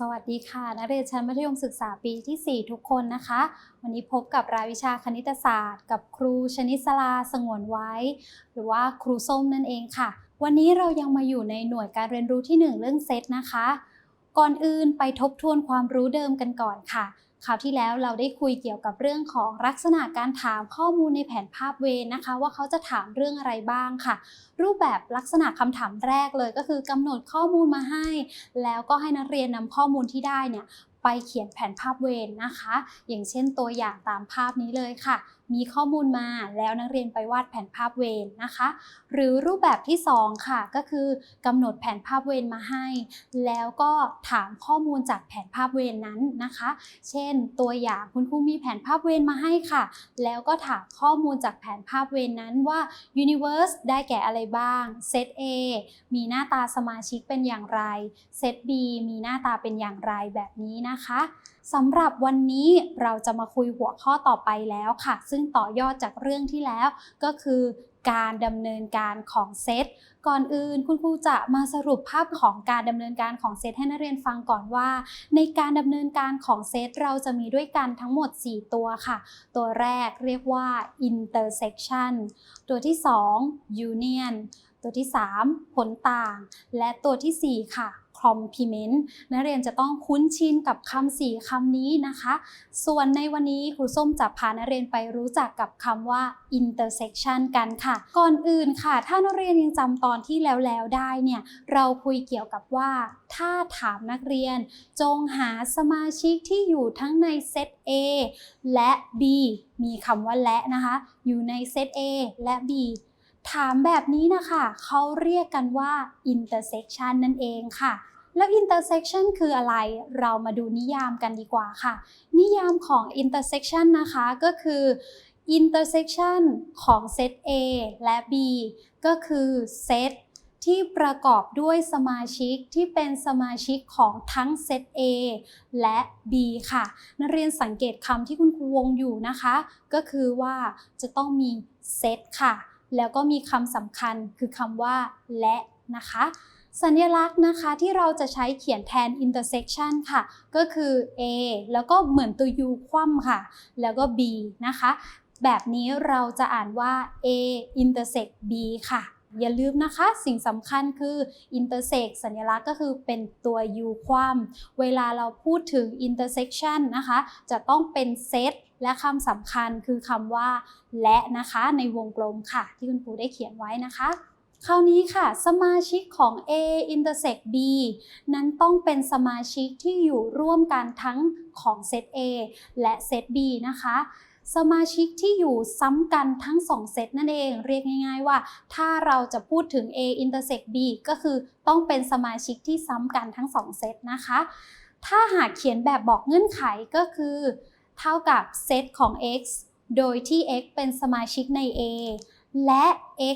สวัสดีค่ะนักเรียนชั้นมัธยมศึกษาปีที่ 4 ทุกคนนะคะ วันนี้พบกับรายวิชาคณิตศาสตร์ กับครูชนิสลาสงวนไว้ หรือว่าครูส้มนั่นเองค่ะ วันนี้เรายังมาอยู่ในหน่วยการเรียนรู้ที่ 1 เรื่องเซตนะคะ ก่อนอื่นไปทบทวนความรู้เดิมกันก่อนค่ะ คราวที่แล้วเราได้คุยเกี่ยวกับเรื่องของลักษณะการถามข้อมูลในแผนภาพเวนนะคะ ว่าเขาจะถามเรื่องอะไรบ้างค่ะ รูปแบบลักษณะคำถามแรกเลยก็คือกำหนดข้อมูลมาให้ แล้วก็ให้นักเรียนนำข้อมูลที่ได้เนี่ยไปเขียนแผนภาพเวรนะคะ อย่างเช่นตัวอย่างตามภาพนี้เลยค่ะมีข้อมูลมาแล้วนักเรียนไปวาดแผนภาพเวรนะคะ หรือรูปแบบที่สองค่ะ ก็คือกำหนดแผนภาพเวรมาให้ แล้วก็ถามข้อมูลจากแผนภาพเวรนั้นนะคะ เช่น ตัวอย่างคุณครูมีแผนภาพเวรมาให้ค่ะ แล้วก็ถามข้อมูลจากแผนภาพเวรนั้นว่า Universe ได้แก่อะไรบ้างเซต A มีหน้าตาสมาชิกเป็นอย่างไรเซต B มีหน้าตาเป็นอย่างไรแบบนี้นะคะ สำหรับวันนี้เราจะมาคุยหัวข้อต่อไปแล้วค่ะ ซึ่งต่อยอดจากเรื่องที่แล้วก็คือการดำเนินการของเซตก่อนอื่นคุณครูจะมาสรุปภาพของการดำเนินการของเซตให้นักเรียนฟังก่อนว่า ในการดำเนินการของเซตเราจะมีด้วยกันทั้งหมด 4 ตัวค่ะ ตัวแรกเรียกว่า intersection ตัวที่ 2 union ตัวที่ 3 ผลต่าง และตัวทีสี่4 ค่ะ complement นักเรียนจะต้องคุ้นชินกับคำสี่คำนี้นะคะ ส่วนในวันนี้ครูส้มจะพานักเรียนไปรู้จักกับคำว่า intersection กันค่ะ ก่อนอื่นค่ะ ถ้านักเรียนยังจำตอนที่แล้วแล้วได้เนี่ย เราคุยเกี่ยวกับว่า ถ้าถามนักเรียน จงหาสมาชิกที่อยู่ทั้งในเซต A และ B มีคำว่าและนะคะ อยู่ในเซต A และ B ถามแบบนี้นะคะ เขาเรียกกันว่า intersection นั่นเองค่ะ แล้ว intersection คืออะไร เรามาดูนิยามกันดีกว่าค่ะ นิยามของ intersection นะคะก็คือ intersection ของเซต A และ B ก็คือเซตที่ประกอบด้วยสมาชิกที่เป็นสมาชิกของทั้งเซต A และ B ค่ะ นักเรียนสังเกตคำที่คุณครูวงอยู่นะคะ ก็คือว่าจะต้องมีเซตค่ะ แล้วก็มีคำสำคัญคือคำว่าและนะคะ สัญลักษณ์นะคะที่เราจะใช้เขียนแทน intersection ค่ะ ก็คือ A แล้วก็เหมือนตัว U คว่ำค่ะ แล้วก็ B นะคะ แบบนี้เราจะอ่านว่า A intersect B ค่ะ อย่าลืมนะคะ สิ่งสำคัญคือ intersect สัญลักษณ์ก็คือเป็นตัว U คว่ำเวลาเราพูดถึง intersection นะคะ จะต้องเป็นเซตและคำสำคัญคือคำว่า และนะคะในวงกลมค่ะ ที่คุณครูได้เขียนไว้นะคะ คราวนี้ค่ะ สมาชิกของ A intersect B นั้นต้องเป็นสมาชิกที่อยู่ร่วมกันทั้งของเซต A และเซต B นะคะ สมาชิกที่อยู่ซ้ำกันทั้ง2เซตนั่นเอง เรียกง่าย ๆ ว่า ถ้าเราจะพูดถึง A intersect B ก็คือต้องเป็นสมาชิกที่ซ้ำกันทั้ง2เซตนะคะ ถ้าหากเขียนแบบบอกเงื่อนไขก็คือ เท่ากับเซตของ x โดยที่ x เป็นสมาชิกใน A และ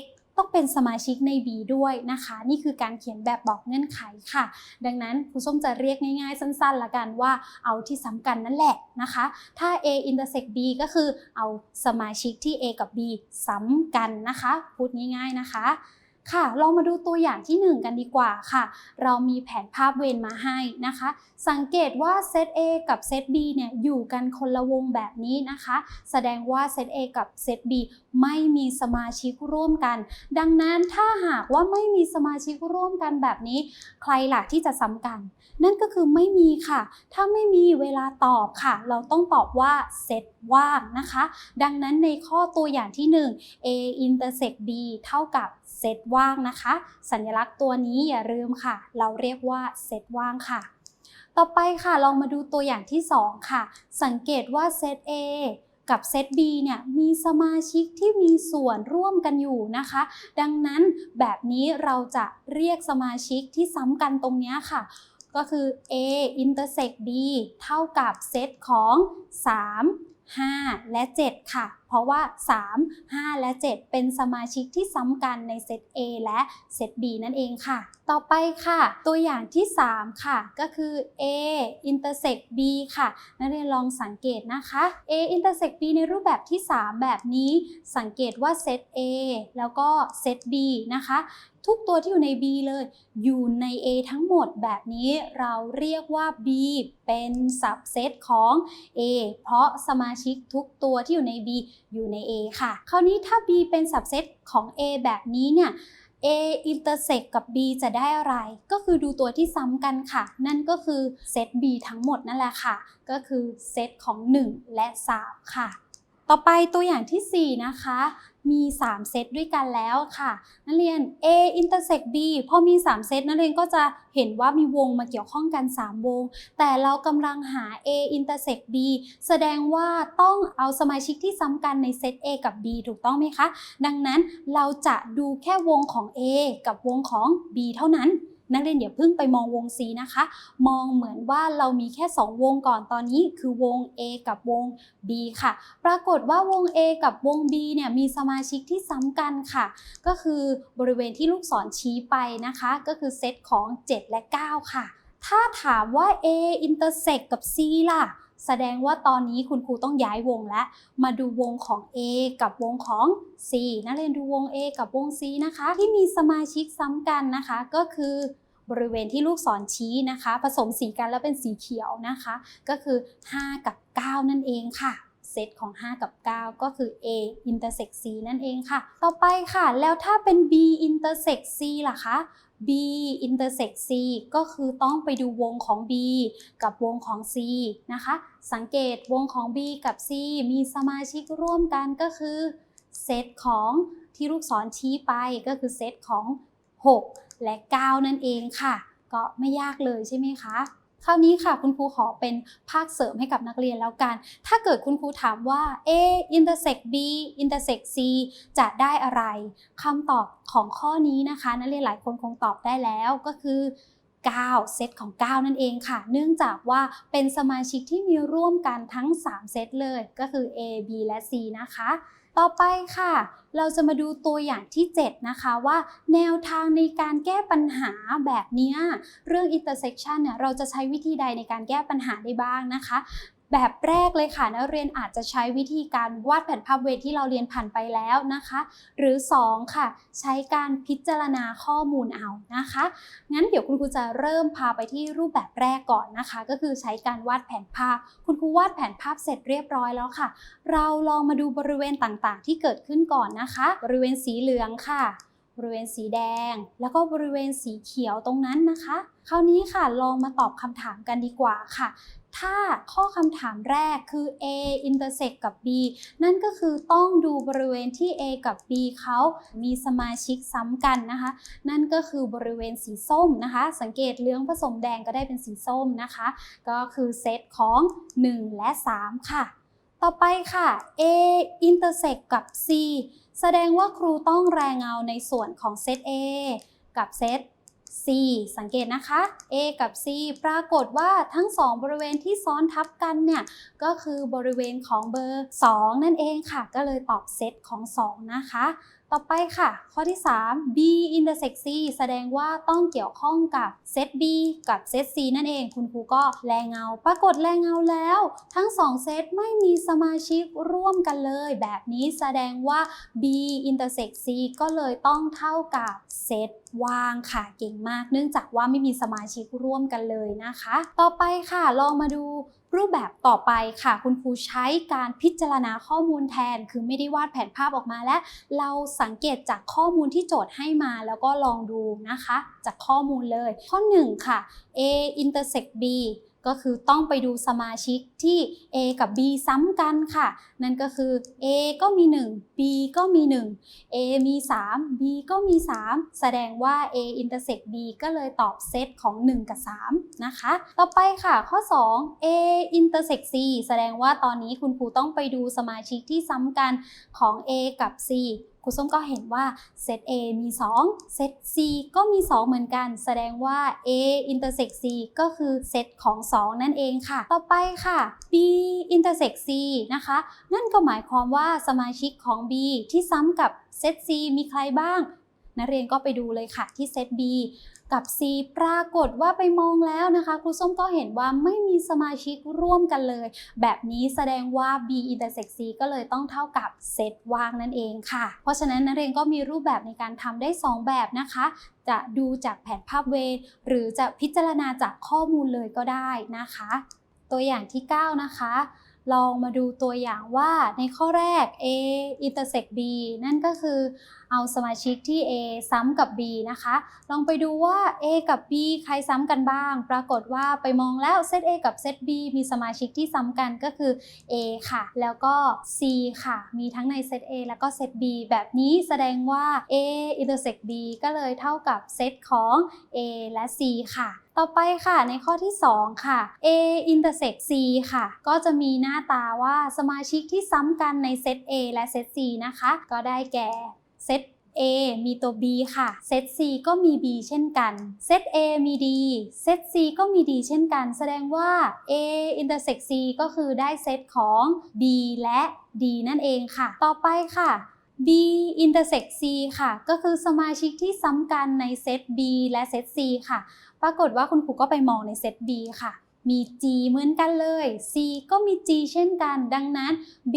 x ต้องเป็นสมาชิกใน B ด้วยนะคะ นี่คือการเขียนแบบบอกเงื่อนไขค่ะ ดังนั้นครูส้มจะเรียกง่ายๆ สั้นๆละกันว่าเอาที่ซ้ำกันนั่นแหละนะคะ ถ้า A intersect B ก็คือเอาสมาชิกที่ A กับ B ซ้ำกันนะคะ พูดง่ายๆนะคะ ค่ะ เรามาดูตัวอย่างที่ 1 กันดีกว่าค่ะ เรามีแผนภาพเวรมาให้นะคะ สังเกตว่าเซต A กับเซต B เนี่ยอยู่กันคนละวงแบบนี้นะคะ แสดงว่าเซต A กับเซต B ไม่มีสมาชิกร่วมกัน ดังนั้นถ้าหากว่าไม่มีสมาชิกร่วมกันแบบนี้ ใครล่ะที่จะซ้ำกัน นั่นก็คือไม่มีค่ะ ถ้าไม่มีเวลาตอบค่ะ เราต้องตอบว่าเซตว่างนะคะ ดังนั้นในข้อตัวอย่างที่ 1 A intersect B เท่ากับ เซตว่างนะคะ สัญลักษณ์ตัวนี้อย่าลืมค่ะ เราเรียกว่าเซตว่างค่ะ ต่อไปค่ะลองมาดูตัวอย่างที่ 2 ค่ะ สังเกตว่าเซต A กับเซต B เนี่ยมีสมาชิกที่มีส่วนร่วมกันอยู่นะคะ ดังนั้นแบบนี้เราจะเรียกสมาชิกที่ซ้ำกันตรงนี้ค่ะ ก็คือ A intersect B เท่ากับเซตของ 3 5 และ 7 ค่ะ เพราะว่า 3 5 และ 7 เป็นสมาชิกที่ซ้ำกันในเซต A และเซต B นั่นเองค่ะ ต่อไปค่ะ ตัวอย่างที่ 3 ค่ะ ก็คือ A intersect B ค่ะ นักเรียนลองสังเกตนะคะ A intersect B ในรูปแบบที่ 3 แบบนี้ สังเกตว่าเซต A แล้วก็เซต B นะคะ ทุกตัวที่อยู่ใน B เลย อยู่ใน A ทั้งหมดแบบนี้เราเรียกว่า B เป็น subset ของ A เพราะสมาชิกทุกตัวที่อยู่ใน B อยู่ใน A ค่ะ คราวนี้ถ้า B เป็น subset ของ A แบบนี้เนี่ย A intersect กับ B จะได้อะไร ก็คือดูตัวที่ซ้ำกันค่ะ นั่นก็คือเซต B ทั้งหมดนั่นแหละค่ะ ก็คือเซตของ 1 และ 3 ค่ะ ต่อไปตัวอย่างทีสี่ 4 นะคะ มี 3 เซตด้วยกันแล้วค่ะ นักเรียน A intersect B พอมี 3 เซตนักเรียนก็จะเห็นว่ามีวงมาเกี่ยวข้องกัน 3 วง แต่เรากำลังหา A intersect B แสดงว่าต้องเอาสมาชิกที่ซ้ำกันในเซต A กับ B ถูกต้องไหมคะ ดังนั้นเราจะดูแค่วงของ A กับวงของ B เท่านั้น นักเรียนอย่าเพิ่งไปมองวง C นะคะ มองเหมือนว่าเรามีแค่ 2 วงก่อนตอนนี้ คือวง A กับวง B ค่ะ ปรากฏว่าวง A กับวง B เนี่ยมีสมาชิกที่ซ้ำกันค่ะ ก็คือบริเวณที่ลูกศรชี้ไปนะคะ ก็คือเซตของ 7 และ 9 ค่ะ ถ้าถามว่า A intersect กับ C ล่ะแสดงว่าตอนนี้คุณครูต้องย้ายวงแล้ว มาดูวงของ A กับวงของ C นักเรียนดูวง A กับวง C นะคะ ที่มีสมาชิกซ้ำกันนะคะ ก็คือ บริเวณที่ลูกศรชี้นะคะ ผสมสีกันแล้วเป็นสีเขียวนะคะ ก็คือ 5 กับ 9 นั่นเองค่ะเซตของ 5 กับ 9 ก็คือ A intersect C นั่นเองค่ะ ต่อไปค่ะ แล้วถ้าเป็น B intersect C ล่ะคะ B intersect C ก็คือต้องไปดูวงของ B กับวงของ C นะคะ สังเกตวงของ B กับ C มีสมาชิกร่วมกันก็คือเซตของที่ลูกศรชี้ไปก็คือเซตของ 6 และ 9 นั่นเองค่ะ ก็ไม่ยากเลยใช่ไหมคะคราวนี้ค่ะคุณครูขอเป็นภาคเสริมให้กับนักเรียนแล้วกัน ถ้าเกิดคุณครูถามว่า A intersect B intersect C จะได้อะไรคำตอบของข้อนี้นะคะ นักเรียนหลายคนคงตอบได้แล้วก็คือ9 เซตของ 9 นั่นเองค่ะ เนื่องจากว่าเป็นสมาชิกที่มีร่วมกันทั้ง 3 เซตเลย ก็คือ A B และ C นะคะ ต่อไปค่ะ เราจะมาดูตัวอย่างที่ 7 นะคะว่าแนวทางในการแก้ปัญหาแบบนี้เรื่อง intersection เนี่ยเราจะใช้วิธีใดในการแก้ปัญหาได้บ้างนะคะ แบบแรกเลยค่ะนักเรียนอาจจะใช้วิธีการวาดแผนภาพเวทที่เราเรียนผ่านไปแล้วนะคะ หรือ 2 ค่ะ ใช้การพิจารณาข้อมูลเอานะคะ งั้นเดี๋ยวคุณครูจะเริ่มพาไปที่รูปแบบแรกก่อนนะคะ ก็คือใช้การวาดแผนภาพ คุณครูวาดแผนภาพเสร็จเรียบร้อยแล้วค่ะ เราลองมาดูบริเวณต่างๆ ที่เกิดขึ้นก่อนนะคะ บริเวณสีเหลืองค่ะบริเวณสีแดง แล้วก็บริเวณสีเขียวตรงนั้นนะคะ คราวนี้ค่ะลองมาตอบคำถามกันดีกว่าค่ะ ถ้าข้อคำถามแรกคือ A intersect กับ B นั่นก็คือต้องดูบริเวณที่ A กับ B เขามีสมาชิกซ้ำกันนะคะ นั่นก็คือบริเวณสีส้มนะคะ สังเกตเหลืองผสมแดงก็ได้เป็นสีส้มนะคะ ก็คือเซตของ 1 และ 3 ค่ะ ต่อไปค่ะ A intersect กับ C แสดงว่าครูต้องแรงเงาในส่วนของเซต A กับเซต C สังเกตนะคะ A กับ C ปรากฏว่าทั้ง 2 บริเวณที่ซ้อนทับกันเนี่ยก็คือบริเวณของเบอร์ 2 นั่นเองค่ะ ก็เลยตอบเซตของ 2 นะคะ ต่อไปค่ะ ข้อที่ 3 B intersect C แสดงว่าต้องเกี่ยวข้องกับเซต B กับเซต C นั่นเอง คุณครูก็แรงเงา ปรากฏแรงเงาแล้ว ทั้ง 2 เซตไม่มีสมาชิกร่วมกันเลย แบบนี้แสดงว่า B intersect C ก็เลยต้องเท่ากับเซตว่างค่ะเก่งมาก เนื่องจากว่าไม่มีสมาชิกร่วมกันเลยนะคะ ต่อไปค่ะ ลองมาดู รูปแบบต่อไปค่ะ คุณครูใช้การพิจารณาข้อมูลแทน คือไม่ได้วาดแผนภาพออกมาและ เราสังเกตจากข้อมูลที่โจทย์ให้มาแล้วก็ลองดูนะคะ จากข้อมูลเลย ข้อ 1 ค่ะ A intersect B ก็คือต้องไปดูสมาชิกที่ A กับ B ซ้ำกันค่ะ นั่นก็คือ A ก็มี 1 B ก็มี 1 A มี 3 B ก็มี 3 แสดงว่า A intersect B ก็เลยตอบเซตของ 1 กับ 3 นะคะ ต่อไปค่ะข้อ 2 A intersect C แสดงว่าตอนนี้คุณครูต้องไปดูสมาชิกที่ซ้ำกันของ A กับ C รูส้มก็เห็นว่าเซต A มี2เซต C ก็มี 2 เหมือนกัน แสดงว่า A intersect C ก็คือเซตของ 2 นั่นเองค่ะ ต่อไปค่ะ B intersect C นะคะ นั่นก็หมายความว่าสมาชิกของ B ที่ซ้ำกับเซต C มีใครบ้าง นักเรียนก็ไปดูเลยค่ะที่เซต B กับ C ปรากฏว่าไปมองแล้วนะคะ ครูส้มก็เห็นว่าไม่มีสมาชิกร่วมกันเลย แบบนี้แสดงว่า B intersect C ก็เลยต้องเท่ากับเซตว่างนั่นเองค่ะ เพราะฉะนั้นนักเรียนก็มีรูปแบบในการทำได้ 2 แบบนะคะ จะดูจากแผนภาพเวย์หรือจะพิจารณาจากข้อมูลเลยก็ได้นะคะ ตัวอย่างที่ 9 นะคะ ลองมาดูตัวอย่างว่าในข้อแรก A intersect B นั่นก็คือเอาสมาชิกที่ A ซ้ำกับ B นะคะ ลองไปดูว่า A กับ B ใครซ้ำกันบ้าง ปรากฏว่าไปมองแล้วเซต A กับเซต B มีสมาชิกที่ซ้ำกันก็คือ A ค่ะ แล้วก็ C ค่ะ มีทั้งในเซต A แล้วก็เซต B แบบนี้แสดงว่า A intersect B ก็เลยเท่ากับเซตของ A และ C ค่ะ ต่อไปค่ะในข้อที่ 2 ค่ะ A intersect C ค่ะ ก็จะมีหน้าตาว่าสมาชิกที่ซ้ำกันในเซต A และเซต C นะคะ ก็ได้แก่เซต A มีตัว B ค่ะ เซต C ก็มี B เช่นกัน เซต A มี D เซต C ก็มี D เช่นกัน แสดงว่า A intersect C ก็คือได้เซตของ B และ D นั่นเองค่ะ ต่อไปค่ะ B intersect C ค่ะ ก็คือสมาชิกที่ซ้ำกันในเซต B และเซต C ค่ะ ปรากฏว่าคุณครูก็ไปมองในเซต B ค่ะ มี G เหมือนกันเลย C ก็มี G เช่นกัน ดังนั้น B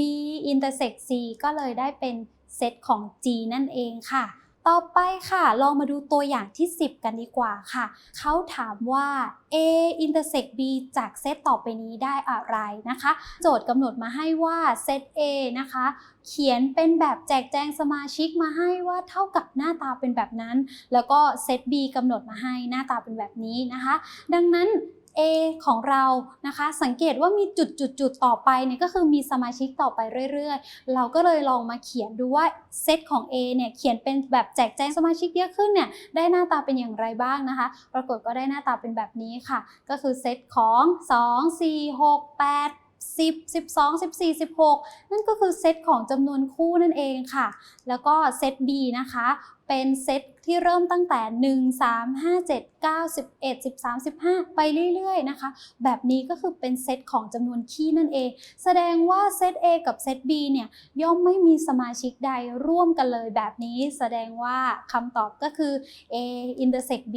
intersect C ก็เลยได้เป็นเซตของ G นั่นเองค่ะ ต่อไปค่ะลองมาดูตัวอย่างที่ 10 กันดีกว่าค่ะ เขาถามว่า A intersect B จากเซตต่อไปนี้ได้อะไรนะคะ โจทย์กำหนดมาให้ว่าเซต A นะคะ เขียนเป็นแบบแจกแจงสมาชิกมาให้ว่าเท่ากับหน้าตาเป็นแบบนั้น แล้วก็เซต B กำหนดมาให้หน้าตาเป็นแบบนี้นะคะ ดังนั้น A ของเรานะคะ สังเกตว่ามีจุดจุดจุดต่อไปเนี่ยก็คือมีสมาชิกต่อไปเรื่อยๆ เราก็เลยลองมาเขียนดูว่าเซตของ A เนี่ยเขียนเป็นแบบแจกแจงสมาชิกเยอะขึ้นเนี่ยได้หน้าตาเป็นอย่างไรบ้างนะคะ ปรากฏก็ได้หน้าตาเป็นแบบนี้ค่ะ ก็คือเซตของ 2 4 6 8 10 12 14 16 นั่นก็คือเซตของจำนวนคู่นั่นเองค่ะ แล้วก็เซต B นะคะ เป็นเซตที่เริ่มตั้งแต่ 1 3 5 7 9 11 13 15 ไปเรื่อยๆนะคะ แบบนี้ก็คือเป็นเซตของจำนวนคี่นั่นเอง แสดงว่าเซต A กับเซต B เนี่ยย่อมไม่มีสมาชิกใดร่วมกันเลยแบบนี้ แสดงว่าคำตอบก็คือ A intersect B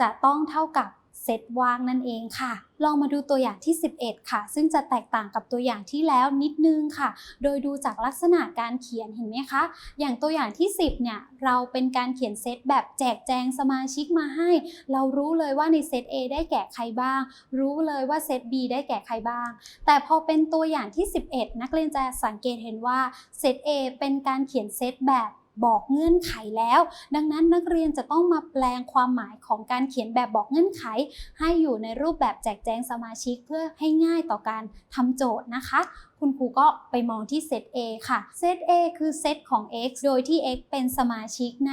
จะต้องเท่ากับ เซตว่างนั่นเองค่ะ ลองมาดูตัวอย่างที่ 11 ค่ะ ซึ่งจะแตกต่างกับตัวอย่างที่แล้วนิดนึงค่ะ โดยดูจากลักษณะการเขียนเห็นไหมคะ อย่างตัวอย่างที่ 10 เนี่ย เราเป็นการเขียนเซตแบบแจกแจงสมาชิกมาให้ เรารู้เลยว่าในเซต A ได้แก่ใครบ้าง รู้เลยว่าเซต B ได้แก่ใครบ้าง แต่พอเป็นตัวอย่างที่ 11 นักเรียนจะสังเกตเห็นว่าเซต A เป็นการเขียนเซตแบบ บอกเงื่อนไขแล้ว ดังนั้นนักเรียนจะต้องมาแปลงความหมายของการเขียนแบบบอกเงื่อนไข ให้อยู่ในรูปแบบแจกแจงสมาชิกเพื่อให้ง่ายต่อการทำโจทย์นะคะ คุณครูก็ไปมองที่เซต A ค่ะเซต A คือเซตของ x โดยที่ x เป็นสมาชิกใน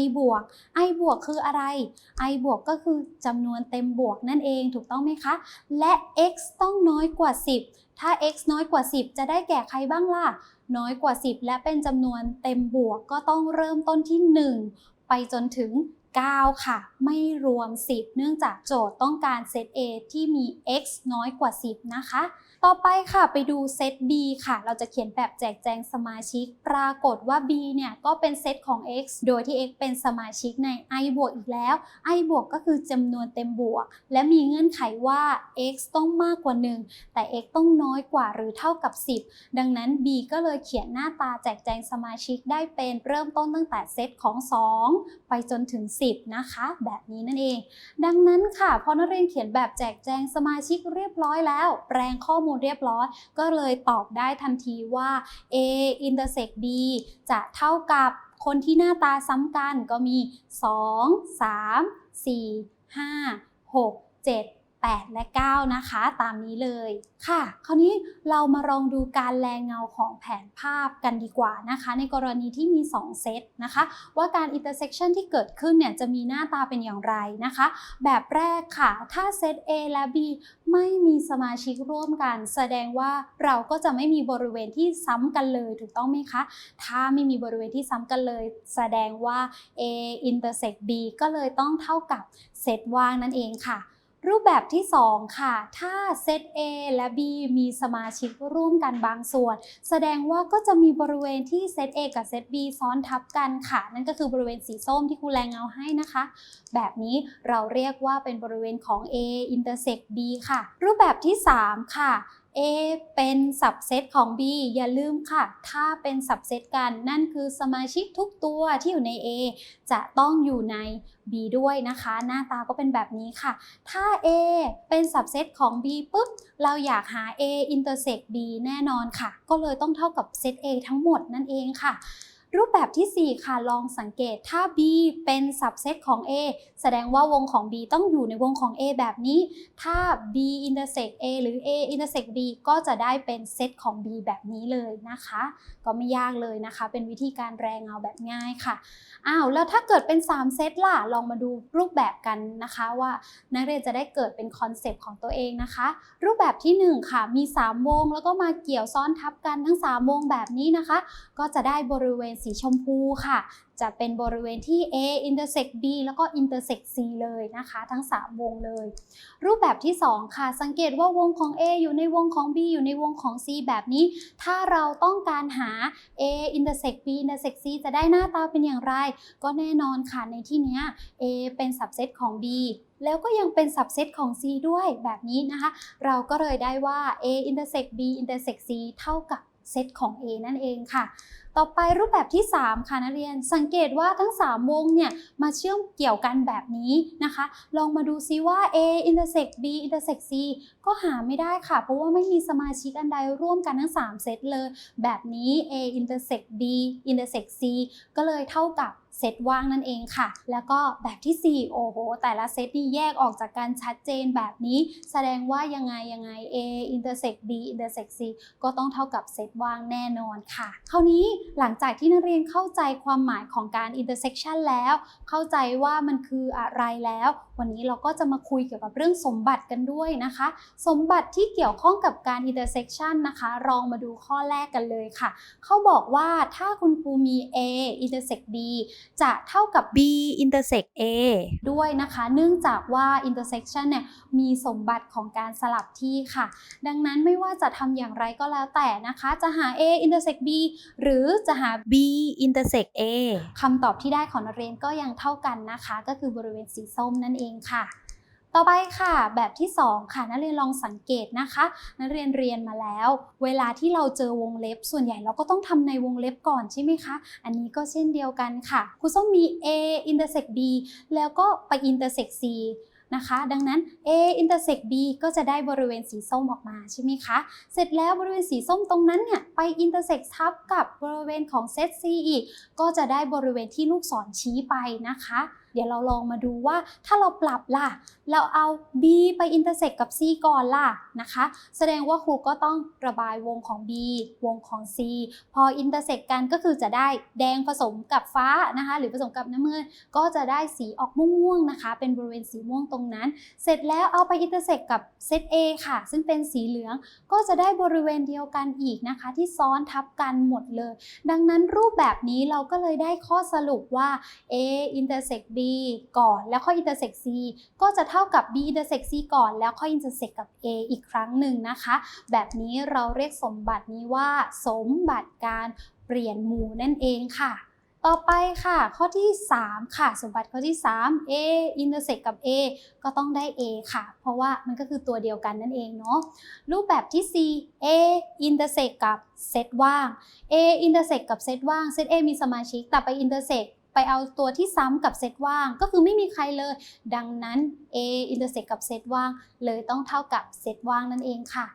i บวก i บวกคืออะไร i บวกก็คือจำนวนเต็มบวกนั่นเองถูกต้องไหมคะ และ x ต้องน้อยกว่า 10 ถ้า x น้อยกว่า 10 จะได้แก่ใครบ้างล่ะ น้อยกว่า 10 และเป็นจำนวนเต็มบวกก็ต้องเริ่มต้นที่ 1 ไปจนถึง 9 ค่ะ ไม่รวม 10 เนื่องจากโจทย์ต้องการเซต A ที่มี x น้อยกว่า 10 นะคะ ต่อไปค่ะไปดูเซต B ค่ะ เราจะเขียนแบบแจกแจงสมาชิก ปรากฏว่า B เนี่ยก็เป็นเซตของ x โดยที่ x เป็นสมาชิกใน i บวกอีกแล้ว i บวกก็คือจำนวนเต็มบวก และมีเงื่อนไขว่า x ต้องมากกว่า 1 แต่ x ต้องน้อยกว่าหรือเท่ากับ 10 ดังนั้น B ก็เลยเขียนหน้าตาแจกแจงสมาชิกได้เป็นเริ่มต้นตั้งแต่เซตของ 2 ไปจนถึง 10 นะคะ แบบนี้นั่นเอง ดังนั้นค่ะพอนักเรียนเขียนแบบแจกแจงสมาชิกเรียบร้อยแล้ว แปลงข้อมูลเรียบร้อย ก็เลยตอบได้ทันทีว่า A intersect B จะเท่ากับคนที่หน้าตาซ้ำกันก็มี 2 3 4 5 6 7 8 และ 9 นะคะ ตามนี้เลยค่ะ คราวนี้เรามาลองดูการแรงเงาของแผนภาพกันดีกว่านะคะ ในกรณีที่มี 2 เซตนะคะ ว่าการ intersection ที่เกิดขึ้นเนี่ยจะมีหน้าตาเป็นอย่างไรนะคะ แบบแรกค่ะ ถ้าเซต A และ B ไม่มีสมาชิกร่วมกัน แสดงว่าเราก็จะไม่มีบริเวณที่ซ้ำกันเลยถูกต้องไหมคะ ถ้าไม่มีบริเวณที่ซ้ำกันเลย แสดงว่า A intersect B ก็เลยต้องเท่ากับเซตว่างนั่นเองค่ะ รูปแบบที่ 2 ค่ะ ถ้าเซต A และ B มีสมาชิกร่วมกันบางส่วน แสดงว่าก็จะมีบริเวณที่เซต A กับเซต B ซ้อนทับกันค่ะ นั่นก็คือบริเวณสีส้มที่ครูแรงเงาให้นะคะ แบบนี้เราเรียกว่าเป็นบริเวณของ A intersect B ค่ะ รูปแบบที่ 3 ค่ะ A เป็นสับเซตของ B อย่าลืมค่ะ ถ้าเป็นสับเซตกันนั่นคือสมาชิกทุกตัวที่อยู่ใน A จะต้องอยู่ใน B ด้วยนะคะ หน้าตาก็เป็นแบบนี้ค่ะ ถ้า A เป็นสับเซตของ B ปุ๊บ เราอยากหา A intersect B แน่นอนค่ะ ก็เลยต้องเท่ากับเซต A ทั้งหมดนั่นเองค่ะ รูปแบบทีสี่ 4 ค่ะลองสังเกตถ้า B เป็นสับเซตของ A แสดงว่าวงของ B ต้องอยู่ในวงของ A แบบนี้ ถ้า B intersect A หรือ A intersect B ก็จะได้เป็นเซตของ B แบบนี้เลยนะคะ ก็ไม่ยากเลยนะคะ เป็นวิธีการแรงเงาแบบง่ายค่ะอ้าวแล้วถ้าเกิดเป็น 3 เซตล่ะลองมาดูรูปแบบกันนะคะว่านักเรียนจะได้เกิดเป็นคอนเซปต์ของตัวเองนะคะ รูปแบบที่ 1 ค่ะ มี 3 วงแล้วก็มาเกี่ยวซ้อนทับกันทั้ง 3 วงแบบนี้นะคะ ก็จะได้บริเวณสีชมพูค่ะ จะเป็นบริเวณที่ A intersect B แล้วก็ intersect C เลยนะคะ ทั้ง 3 วงเลย รูปแบบที่ 2 ค่ะ สังเกตว่าวงของ A อยู่ในวงของ B อยู่ในวงของ C แบบนี้ ถ้าเราต้องการหา A intersect B intersect C จะได้หน้าตาเป็นอย่างไร ก็แน่นอนค่ะในที่นี้ A เป็นสับเซตของ B แล้วก็ยังเป็นสับเซตของ C ด้วยแบบนี้นะคะ เราก็เลยได้ว่า A intersect B intersect C เท่ากับเซตของ A นั่นเองค่ะ ต่อไปรูปแบบที่ 3 ค่ะนักเรียน สังเกตว่าทั้ง 3 วงเนี่ยมาเชื่อมเกี่ยวกันแบบนี้นะคะ ลองมาดูซิว่า A intersect B intersect C ก็หาไม่ได้ค่ะ เพราะว่าไม่มีสมาชิกอันใดร่วมกันทั้ง 3 เซตเลย แบบนี้ A intersect B intersect C ก็เลยเท่ากับเซตว่างนั่นเองค่ะ แล้วก็แบบที่ 4 โอ้โห แต่ละเซตนี่แยกออกจากกันชัดเจนแบบนี้ แสดงว่ายังไงยังไง A intersect B intersect C ก็ต้องเท่ากับเซตว่างแน่นอนค่ะ คราวนี้หลังจากที่นักเรียนเข้าใจความหมายของการ intersection แล้ว เข้าใจว่ามันคืออะไรแล้ว วันนี้เราก็จะมาคุยเกี่ยวกับเรื่องสมบัติกันด้วยนะคะ สมบัติที่เกี่ยวข้องกับการ intersection นะคะลองมาดูข้อแรกกันเลยค่ะ เขาบอกว่าถ้าคุณครูมี A intersect B จะเท่ากับ B intersect A ด้วยนะคะ เนื่องจากว่า intersection เนี่ยมีสมบัติของการสลับที่ค่ะ ดังนั้นไม่ว่าจะทำอย่างไรก็แล้วแต่นะคะ จะหา A intersect B หรือจะหา B intersect A คำตอบที่ได้ของนักเรียนก็ยังเท่ากันนะคะ ก็คือบริเวณสีส้มนั่นเองค่ะ ต่อไปค่ะ แบบที่ 2 ค่ะ นักเรียนลองสังเกตนะคะ นักเรียนเรียนมาแล้ว เวลาที่เราเจอวงเล็บ ส่วนใหญ่เราก็ต้องทำในวงเล็บก่อนใช่ไหมคะ อันนี้ก็เช่นเดียวกันค่ะครูส้มมี A intersect B แล้วก็ไป intersect C นะคะ ดังนั้น A intersect B ก็จะได้บริเวณสีส้มออกมาใช่ไหมคะ เสร็จแล้วบริเวณสีส้มตรงนั้นเนี่ยไป intersect ทับกับบริเวณของเซต C อีก ก็จะได้บริเวณที่ลูกศรชี้ไปนะคะ เดี๋ยวเราลองมาดูว่าถ้าเราปรับล่ะ เราเอา B ไป intersect กับ C ก่อนล่ะนะคะ แสดงว่าครูก็ต้องระบายวงของ B วงของ C พอ intersect กันก็คือจะได้แดงผสมกับฟ้านะคะ หรือผสมกับน้ำเงินก็จะได้สีออกม่วงๆนะคะ เป็นบริเวณสีม่วงตรงนั้น เสร็จแล้วเอาไป intersect กับเซต A ค่ะ ซึ่งเป็นสีเหลืองก็จะได้บริเวณเดียวกันอีกนะคะ ที่ซ้อนทับกันหมดเลย ดังนั้นรูปแบบนี้เราก็เลยได้ข้อสรุปว่า A intersect B ก่อนแล้วค่อย intersect C ก็จะเท่ากับ B intersect C ก่อนแล้วค่อย intersect กับ A อีกครั้งหนึ่งนะคะ แบบนี้เราเรียกสมบัตินี้ว่า สมบัติการเปลี่ยนหมู่นั่นเองค่ะต่อไปค่ะข้อที่ 3 ค่ะ สมบัติข้อที่ 3 A intersect กับ A ก็ต้องได้ A ค่ะ เพราะว่ามันก็คือตัวเดียวกันนั่นเองเนาะรูปแบบที่ 4 A intersect กับเซตว่าง A intersect กับเซตว่างเซต A มีสมาชิกแต่ไป intersect ไปเอาตัวที่ซ้ำกับเซตว่าง ก็คือไม่มีใครเลย ดังนั้น A intersect กับเซตว่าง เลยต้องเท่ากับเซตว่างนั่นเองค่ะ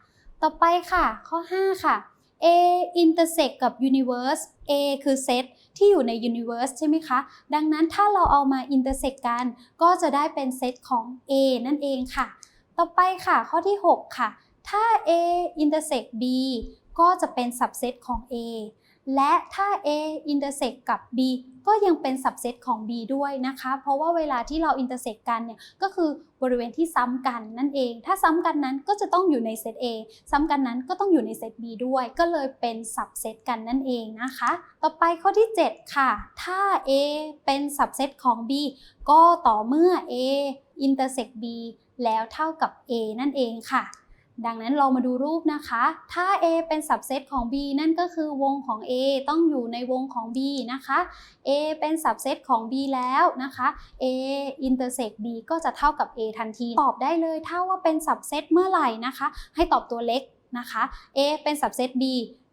ต่อไปค่ะ ข้อ 5 ค่ะ A intersect กับ universe A คือเซตที่อยู่ใน universe ใช่ไหมคะ ดังนั้นถ้าเราเอามา intersect กัน ก็จะได้เป็นเซตของ A นั่นเองค่ะ ต่อไปค่ะ ข้อที่ 6 ค่ะ ถ้า A intersect B ก็จะเป็น subset ของ A และถ้า A intersect กับ B ก็ยังเป็น subset ของ B ด้วยนะคะ เพราะว่าเวลาที่เรา intersect กันเนี่ยก็คือบริเวณที่ซ้ำกันนั่นเอง ถ้าซ้ำกันนั้นก็จะต้องอยู่ในเซต A ซ้ำกันนั้นก็ต้องอยู่ในเซต B ด้วย ก็เลยเป็น subset กันนั่นเองนะคะ ต่อไปข้อที่ 7 ค่ะ ถ้า A เป็น subset ของ B ก็ต่อเมื่อ A intersect B แล้วเท่ากับ A นั่นเองค่ะ ดังนั้นเรามาดูรูปนะคะ ถ้า A เป็น subset ของ B นั่นก็คือวงของ A ต้องอยู่ในวงของ B นะคะ A เป็น subset ของ B แล้วนะคะ A intersect B ก็จะเท่ากับ A ทันที ตอบได้เลยถ้าว่าเป็น subset เมื่อไหร่นะคะ ให้ตอบตัวเล็ก นะคะ A เป็น subset B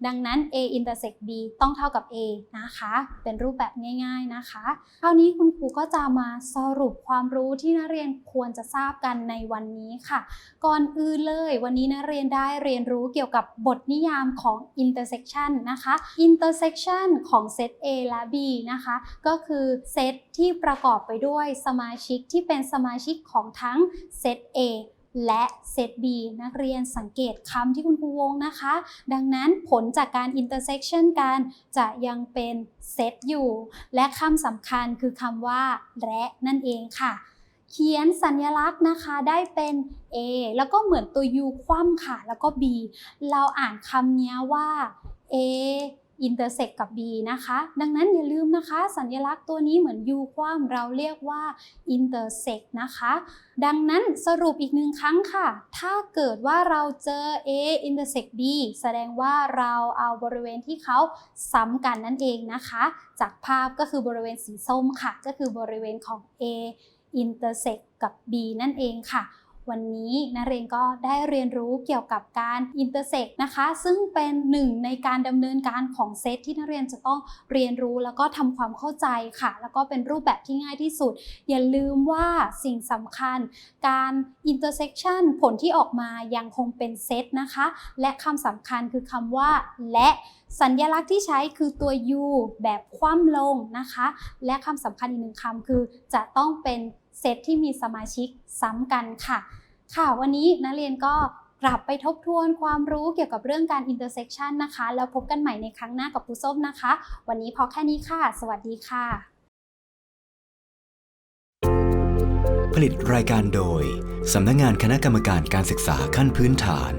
ดังนั้น A intersect B ต้องเท่ากับ A นะคะ เป็นรูปแบบง่ายๆนะคะ คราวนี้คุณครูก็จะมาสรุปความรู้ที่นักเรียนควรจะทราบกันในวันนี้ค่ะ ก่อนอื่นเลยวันนี้นักเรียนได้เรียนรู้เกี่ยวกับบทนิยามของ intersection นะคะ intersection ของเซต A และ B นะคะ ก็คือเซตที่ประกอบไปด้วยสมาชิกที่เป็นสมาชิกของทั้งเซต A และเซต B นักเรียนสังเกตคำที่คุณครูวงนะคะ ดังนั้นผลจากการ intersection กันจะยังเป็นเซตอยู่ และคำสำคัญคือคำว่าและนั่นเองค่ะ เขียนสัญลักษณ์นะคะได้เป็น A แล้วก็เหมือนตัว U คว่ำค่ะ แล้วก็ B เราอ่านคำนี้ว่า A intersect กับ B นะคะ ดังนั้นอย่าลืมนะคะ สัญลักษณ์ตัวนี้เหมือน U คว่ำเราเรียกว่า intersect นะคะ ดังนั้นสรุปอีกหนึ่งครั้งค่ะ ถ้าเกิดว่าเราเจอ A intersect B แสดงว่าเราเอาบริเวณที่เขาซ้ำกันนั่นเองนะคะ จากภาพก็คือบริเวณสีส้มค่ะ ก็คือบริเวณของ A intersect กับ B นั่นเองค่ะ วันนี้นักเรียนก็ได้เรียนรู้เกี่ยวกับการ intersect นะคะ ซึ่งเป็นหนึ่งในการดำเนินการของเซตที่นักเรียนจะต้องเรียนรู้แล้วก็ทำความเข้าใจค่ะ แล้วก็เป็นรูปแบบที่ง่ายที่สุด อย่าลืมว่าสิ่งสำคัญ การ intersection ผลที่ออกมายังคงเป็นเซตนะคะ และคำสำคัญคือคำว่าและสัญญลักษณ์ที่ใช้คือตัว U แบบคว่ำลงนะคะ และคำสำคัญอีกหนึ่งคำคือจะต้องเป็น เซตที่มีสมาชิกซ้ำกันค่ะ ค่ะวันนี้นักเรียนก็กลับไปทบทวนความรู้เกี่ยวกับเรื่องการ intersection นะคะ แล้วพบกันใหม่ในครั้งหน้ากับครูส้มนะคะ วันนี้พอแค่นี้ค่ะ สวัสดีค่ะ ผลิตรายการโดย สำนักงานคณะกรรมการการศึกษาขั้นพื้นฐาน